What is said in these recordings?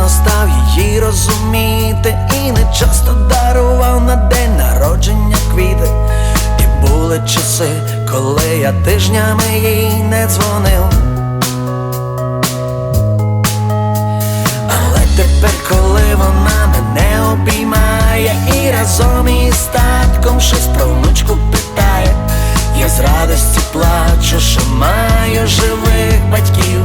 пізно став її розуміти І не часто дарував на день народження квіти. І були часи, коли я тижнями їй не дзвонив. Але тепер, коли вона мене обіймає І разом із татком щось про внучку питає Я з радості плачу, що маю живих батьків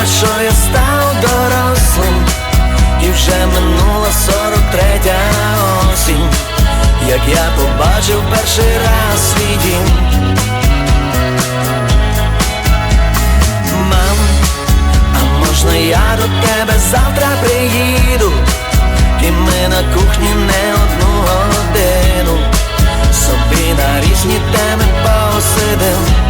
мене що я став дорослим. І вже минула сорок третя осінь. Як я побачив перший раз свій дім. Мам, а можна я до тебе завтра приїду? І ми на кухні не одну годину. Собі на різні теми посидим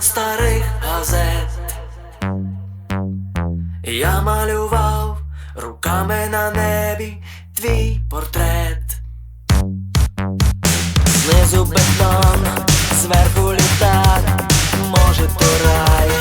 старих газет. Я малював руками на небі твій портрет. Знизу бетон, зверху літак, може то рай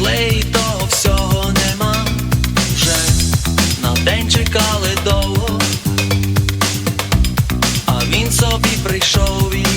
пішли, того всього нема. Вже на день чекали довго, а він собі прийшов.